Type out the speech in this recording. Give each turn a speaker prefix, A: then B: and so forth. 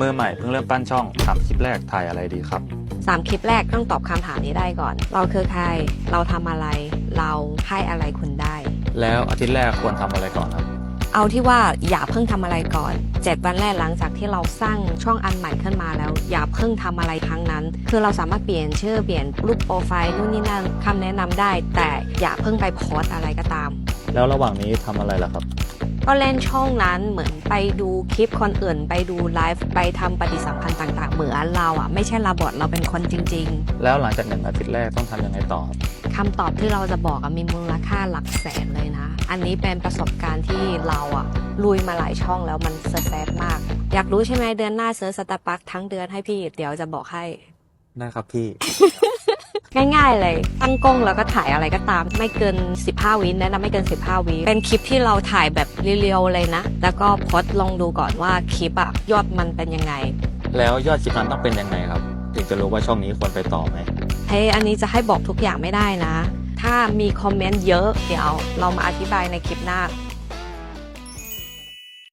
A: มือใหม่เพิ่งเริ่มปั้นช่องทำคลิปแรกถ่ายอะไรดีครับ
B: สามคลิปแรกต้องตอบคำถามนี้ได้ก่อน เราคือใคร เราทำอะไร เราให้อะไรคุณได้
A: แล้วอาทิตย์แรกควรทำอะไรก่อนครับ
B: เอาที่ว่าอย่าเพิ่งทำอะไรก่อน 7 วันแรกหลังจากที่เราสร้างช่องอันใหม่ขึ้นมาแล้ว อย่าเพิ่งทำอะไรทั้งนั้น คือเราสามารถเปลี่ยนชื่อเปลี่ยนรูปโปรไฟล์นู่นนี่นั่นคำแนะนำได้ แต่อย่าเพิ่งไปโพสต์อะไรก็ตาม
A: แล้วระหว่างนี้ทำอะไรล่ะครับ
B: ก็เล่นช่องนั้นเหมือนไปดูคลิปคนอื่น ไปดูไลฟ์ไปทำปฏิสัมพันธ์ต่าง ๆ เหมือนเราอะไม่ใช่ลาบอทเราเป็นคนจริงๆ
A: แล้วหลังจากหนึ่งอาทิตย์แรกต้องทำยังไงต่อครับ
B: คำตอบที่เราจะบอกอะมีมูลค่าหลักแสนเลยนะ อันนี้เป็นประสบการณ์ที่เราอะลุยมาหลายช่องแล้วมันเซอร์แซดมาก อยากรู้ใช่ไหมเดือนหน้าเซิร์ชสตาร์บัคทั้งเดือนให้พี่ เดี๋ยวจะบอกให้
A: ได้ครับพี่
B: ง่าย ๆ เลย ตั้งกล้องแล้วก็ถ่ายอะไรก็ตาม ไม่เกิน 15 วิแนะนำไม่เกิน 15 วิเป็นคลิปที่เราถ่ายแบบเรียวๆเลยนะ แล้วก็โพสต์ลองดูก่อนว่าคลิปอะยอดมันเป็นยังไง
A: แล้วยอดคลิปนั้นต้องเป็นยังไงครับ ถึงจะรู้ว่าช่องนี้ควรไปต่อไหม
B: เฮ้ยอันนี้จะให้บอกทุกอย่างไม่ได้นะ ถ้ามีคอมเมนต์เยอะเดี๋ยวเรามาอธิบายในคลิปหน้า